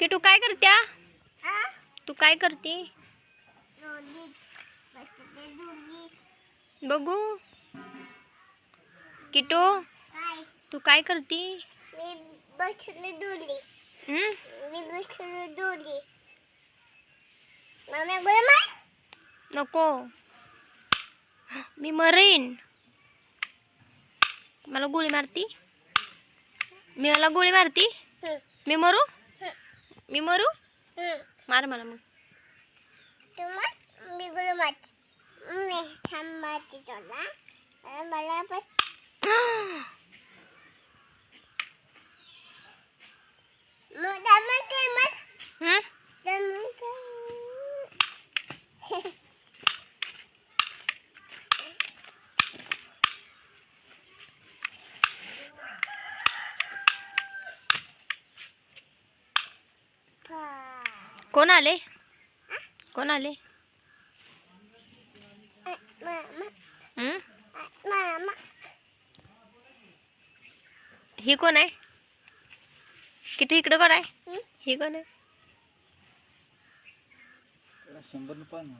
किटू काय करत्या आ? तू काय करते? बघू. किटू तू काय करते? नको. मी मरेन. मला गोळी मारती? मी मला गोळी मारती? मी मरू? हं, मी मरू हं. मार मला मग तू मार मी बोल मार मी थांब मारते तुला मला मला बस मग दमन काय मग हं? दमन काय कोण आले? कोण आले? कौन है मामा ही आहे? किती इकडे कोण आहे? ही कोण आहे?